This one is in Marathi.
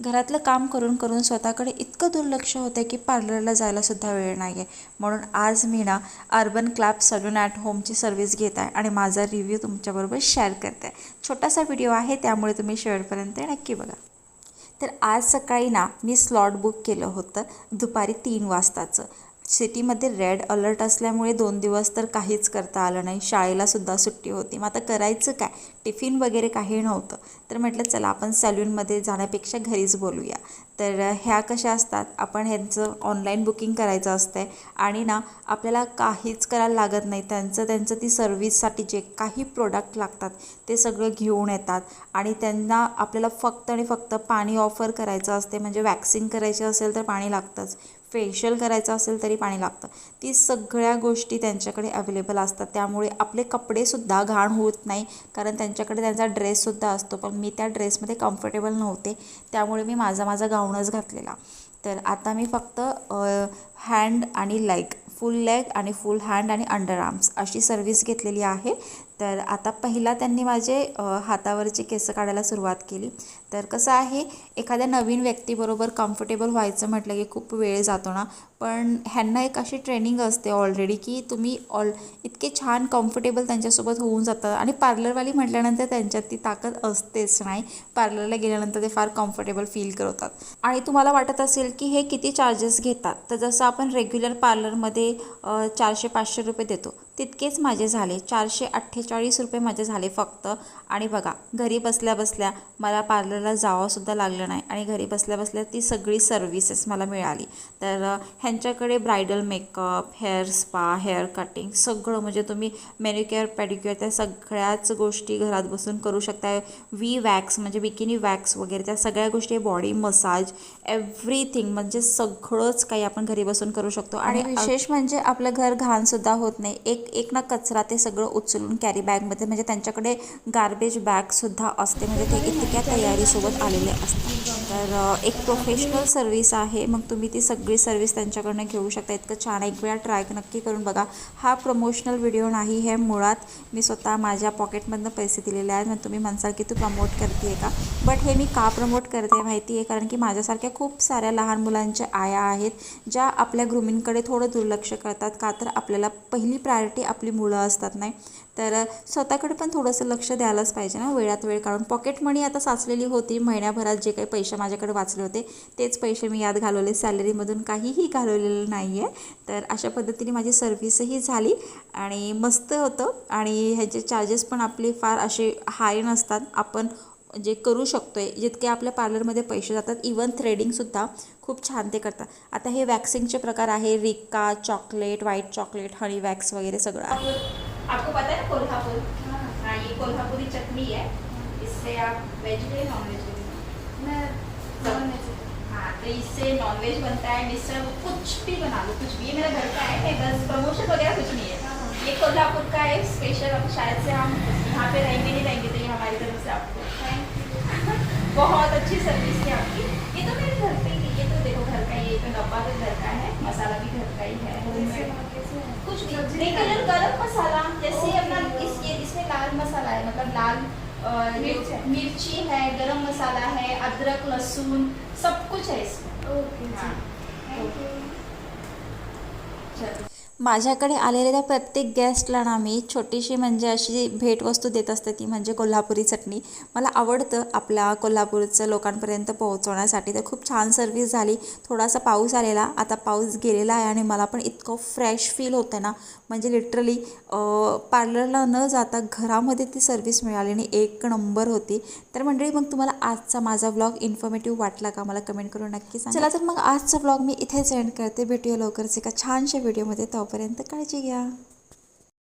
घरातलं काम करून करून स्वतःकडे इतकं दुर्लक्ष होतं की पार्लरला जायलासुद्धा वेळ नाही आहे म्हणून आज मी ना अर्बन क्लॅब सलून ॲट होमची सर्व्हिस घेत आहे आणि माझा रिव्ह्यू तुमच्याबरोबर शेअर करते आहे छोटासा व्हिडिओ आहे त्यामुळे तुम्ही शेवटपर्यंत नक्की बघा. तर आज सकाळी ना मी स्लॉट बुक केलं होतं दुपारी तीन वाजताचं. सिटीमध्ये रेड अलर्ट असल्यामुळे दोन दिवस तर काहीच करता आलं नाही. शाळेलासुद्धा सुट्टी होती. मग आता करायचं काय? टिफिन वगैरे काही नव्हतं. तर म्हटलं चला आपण सॅल्यूनमध्ये जाण्यापेक्षा घरीच बोलूया. तर ह्या कशा असतात? आपण ह्यांचं ऑनलाईन बुकिंग करायचं असतं आणि ना आपल्याला काहीच करायला लागत नाही. त्यांचं त्यांचं ती सर्व्हिससाठी जे काही प्रोडक्ट लागतात ते सगळं घेऊन येतात आणि त्यांना आपल्याला फक्त आणि फक्त पाणी ऑफर करायचं असते म्हणजे वॅक्सिंग करायची असेल तर पाणी लागतंच. फेशियल करायचं असेल तरी पाणी लागतं. ती सगळ्या गोष्टी त्यांच्याकडे अवेलेबल असतात. त्यामुळे आपले कपडेसुद्धा घाण होत नाही. कारण त्यांच्याकडे त्यांचा ड्रेससुद्धा असतो. पण मी त्या ड्रेसमध्ये कम्फर्टेबल नव्हते. त्यामुळे मी माझा माझा गाऊनच घातलेला. तर आता मी फक्त हँड आणि लेग फुल लेग आणि फुल हँड आणि अंडर आर्म्स अशी सर्व्हिस घेतलेली आहे. तर आता पहिला त्यांनी माझे हातावरचे केस काढायला सुरुवात केली. तर कसं आहे एखाद्या नवीन व्यक्तीबरोबर कम्फर्टेबल व्हायचं म्हटलं की खूप वेळ जातो ना. पण ह्यांना एक अशी ट्रेनिंग असते ऑलरेडी की तुम्ही ऑल इतके छान कम्फर्टेबल त्यांच्यासोबत होऊन जातात आणि पार्लरवाली म्हटल्यानंतर त्यांच्यात ती ताकद असतेच नाही. पार्लरला गेल्यानंतर ते फार कम्फर्टेबल फील करतात. आणि तुम्हाला वाटत असेल की हे किती चार्जेस घेतात. तर जसं आपण रेग्युलर पार्लरमध्ये चारशे पाचशे रुपये देतो. तितकेच माझे झाले. चारशे अठ्ठेचाळीस रुपये माझे झाले फक्त. आणि बघा घरी बसल्या बसल्या मला पार्लरला जावंसुद्धा लागलं नाही आणि घरी बसल्या बसल्या ती सगळी सर्व्हिसेस मला मिळाली. तर ह्यांच्याकडे bridal makeup hair spa hair cutting सगळं म्हणजे तुम्ही मेनिक्युअर पॅडिक्युअर त्या सगळ्याच गोष्टी घरात बसून करू शकता वी वॅक्स म्हणजे बिकिनी वॅक्स वगैरे त्या सगळ्या गोष्टी बॉडी मसाज एव्हरीथिंग म्हणजे सगळंच काही आपण घरी बसून करू शकतो. आणि विशेष म्हणजे आपलं घर घाणसुद्धा होत नाही. एक एक ना कचरा ते सगळं उचलून कॅरी बॅगमध्ये म्हणजे त्यांच्याकडे गार्बेज बॅगसुद्धा असते. म्हणजे ते इतक्या तयारीसोबत आलेले असतात. तर एक प्रोफेशनल सर्व्हिस आहे. मग तुम्ही ती सगळी सर्व्हिस त्यांच्याकडनं घेऊ शकता. इतकं छान. एक वेळा ट्राय नक्की करून बघा. हा प्रमोशनल व्हिडिओ नाही. हे मुळात मी स्वतः माझ्या पॉकेटमधनं पैसे दिलेले आहेत. मग तुम्ही म्हणसाल की तू प्रमोट करते आहे का? बट हे मी का प्रमोट करते माहिती आहे कारण की माझ्यासारख्या खूप साऱ्या लहान मुलांच्या आया आहेत ज्या आपल्या ग्रुमिंगकडे थोडं दुर्लक्ष करतात. का तर आपल्याला पहिली प्रायोरिटी आपली मुलं असतात नाही? तर स्वतःकडे पण थोडंसं लक्ष द्यायलाच पाहिजे ना वेळात वेळ काढून. पॉकेट मनी आता साचलेली होती महिन्याभरात जे काही पैसे माझ्याकडे वाचले होते तेच पैसे मी यात घालवले. सॅलरीमधून काहीही घालवलेलं नाही आहे तर अशा पद्धतीने माझी सर्व्हिसही झाली आणि मस्त होतं. आणि ह्याचे चार्जेस पण आपले फार असे हाय नसतात. आपण जे करू शकतो आहे जितके आपल्या पार्लरमध्ये पैसे जातात इवन थ्रेडिंगसुद्धा खूप छान ते करतात. आता हे वॅक्सिंगचे प्रकार आहे Rica chocolate white chocolate honey wax वगैरे सगळं आहे. आपको पता है कोल्हापुर? हाँ ये कोल्हापुरी चटनी है. इससे आप नॉन हाँ तो इससे नॉन वेज बनता है कुछ भी बना लो कुछ भी। ये मेरा घर का है बस प्रमोशन वगैरह कुछ नहीं है। ये कोल्हापुर का है स्पेशल अब शायद से हम यहाँ पे रहेंगे बहुत अच्छी सर्विस है आपकी। ये तो मेरे घर पे ही ये तो देखो घर का ये तो डब्बा तो घर का है मसाला भी घर का ही है। कुछ भी। रेगुलर गरम मसाला जैसे अपना इस ये इसमें लाल मसाला है मतलब लाल मिर्च है? गरम मसाला है अदरक लहसुन सब कुछ है इसमें। ओके हाँ। Thank you. चलो। माझ्याकडे आलेल्या प्रत्येक गेस्टला ना मी छोटीशी म्हणजे अशी भेटवस्तू देत असते ती म्हणजे कोल्हापुरी चटणी. मला आवडतं आपल्या कोल्हापूरचं लोकांपर्यंत पोहोचवण्यासाठी. तर खूप छान सर्विस झाली. थोडासा पाऊस आलेला. आता पाऊस गेलेला आहे आणि मला पण इतकं फ्रेश फील होतं ना. म्हणजे लिटरली पार्लरला न जाता घरामध्ये ती सर्विस मिळाली आणि एक नंबर होती. तर मंडळी मग तुम्हाला आजचा माझा व्लॉग इन्फॉर्मेटिव्ह वाटला का? मला कमेंट करून नक्की सांगा. चला तर मग आजचा ब्लॉग मी इथेच एंड करते. भेटूया लवकरच एका छानशा व्हिडिओमध्ये तोपर्यंत काळजी घ्या.